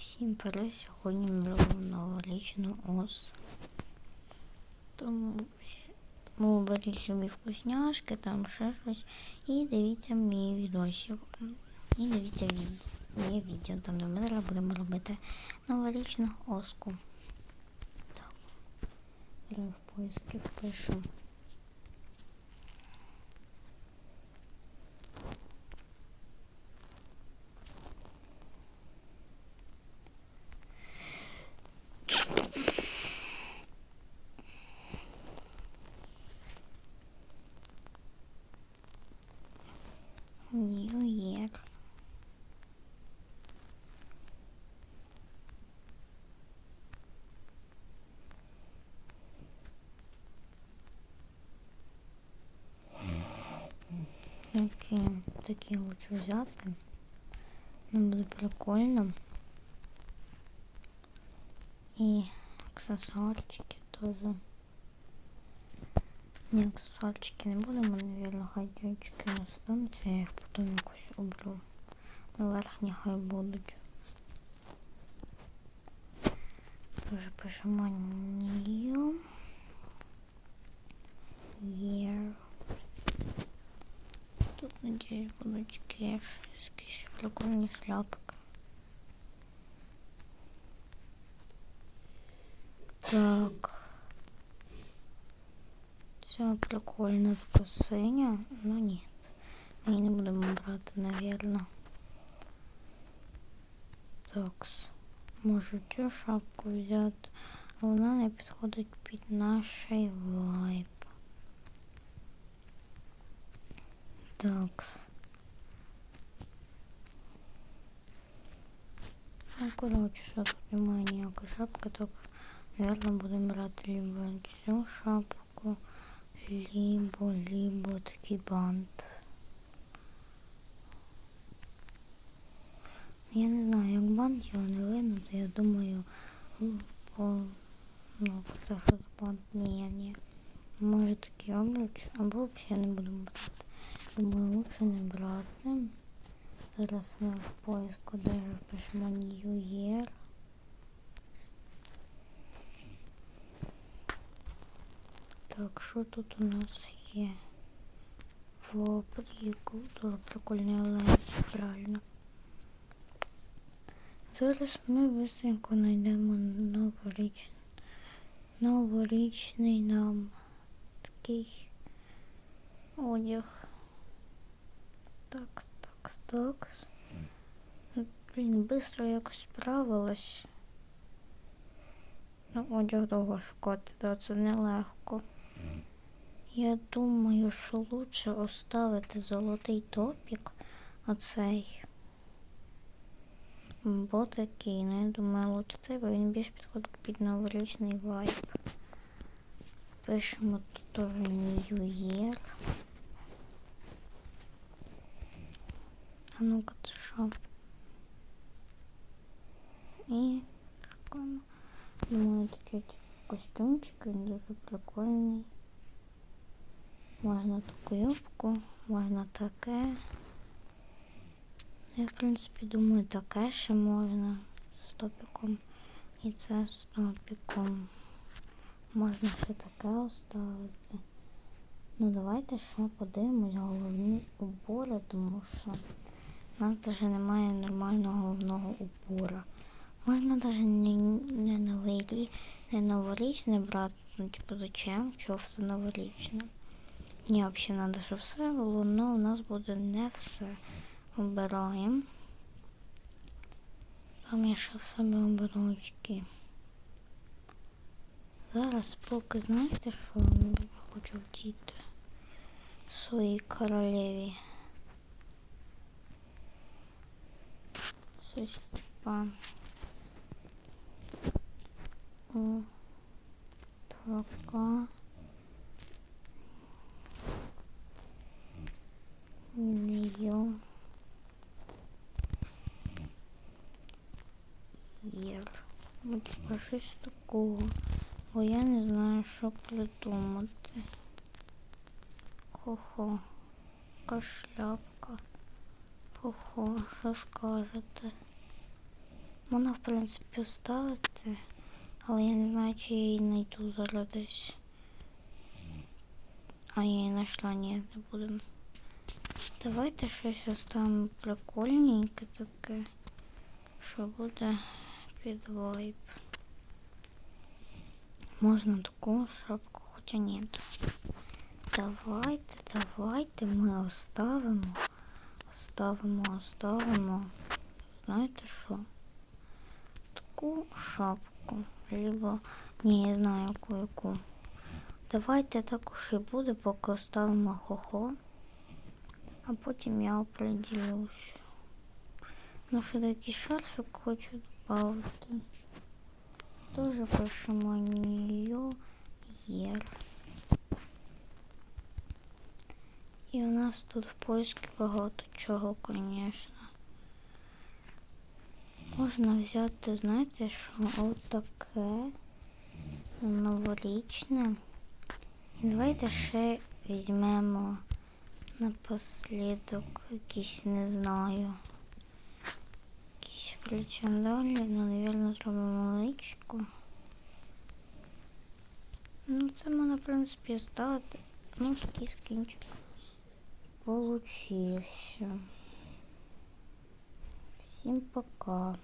Всім привіт! Сьогодні ми робимо новорічну ос. Тому ми беріть любі вкусняшки, там ще щось. І дивіться мій відосик. І дивіться моє відео, там де ми зараз будемо робити новорічну оску. Так. В поиски пишу. New Year. Такі, такі лучше взяти. Ну, буде прикольно. І аксесуарчики тоже. Ні, аксесуарчики не будемо, наверное, гадючки остануться, я їх потім якось уберу. Наверх нехай будуть. Тоже пишемо new year. Тут, надеюсь, будуть кеш, якісь прикольні шляпки. Так. Це прикольно така синя, ну ні. Ми не будемо брати, навірно. Такс. Можу цю шапку взяти, але вона не підходить під наш вайб. Такс. Ну, коротше, що тут немає ніякої шапки, так, наверное, будемо либо цю шапку, либо, либо такий бант. Я не знаю, як бант його не видно, то я думаю, по, ну, це що за бант, ні, ні. Може такий обруч, або взагалі не будемо брати. Думаю, лучше не брати. Зараз ми в поиску даже пишемо New Year. Так, що тут у нас є? Во, прикол, прикольний оленчик, правильно. Зараз ми быстренько знайдемо новорічний, новорічний нам такий одяг. Так, так, так. Блін, быстро якось справилась. Ну, одяг довго шукати, да, це нелегко. Я думаю, що лучше оставити золотий топік оцей. Бо такий, ну я думаю, лучше цей, бо він більш підходить під новорічний вайб. Пишемо тут теж New Year. А ну-ка, це що? І прикольно. Думаю, такий костюмчик, він дуже прикольний. Можна таку юбку, можна таке. Я, в принципі, думаю, таке ще можна з топіком. І це з топіком. Можна ще таке оставити. Ну, давайте ще подивимось головні убори, тому що у нас навіть немає нормального головного убора. Можна навіть не, не новий, не новорічне брати, ну типу зачем, що все новорічне. Ні, взагалі треба, щоб все було, але у нас буде не все. Обираємо. Там я ще в себе оберу очки. Зараз поки знаєте, що я хочу вдіти своїй королеві. Щось типа у така нее Ну, типа щось такого. Бо я не знаю, що придумати. Хо-хо. Кашляпка. Хо-хо, що скажете? Можна, в принципі, вставити, але я не знаю, чи я її знайду зараз десь. А я її знайшла, ні, не будемо. Давайте щось оставимо прикольненьке таке, що буде під вайб. Можна таку шапку, хоча ні. Давайте, давайте ми оставимо, оставимо, оставимо. Знаєте що? Таку шапку. Либо, ні, я знаю яку яку. Давайте також і буде, поки оставимо хохо. А потім я определюсь. Ну, що такий шарфик хочу добавити. Тоже пишемо нее Єр. І у нас тут в поиске багато чого, конечно. Можна взяти, знаєте, що отаке новорічне. І давайте ще візьмемо напослідок якийсь, не знаю. Якийсь включимо далі, ну, навірно, зробимо личку. Ну, це можна, в принципі, ставити. Ну, такий скінчик получився. Всім пока.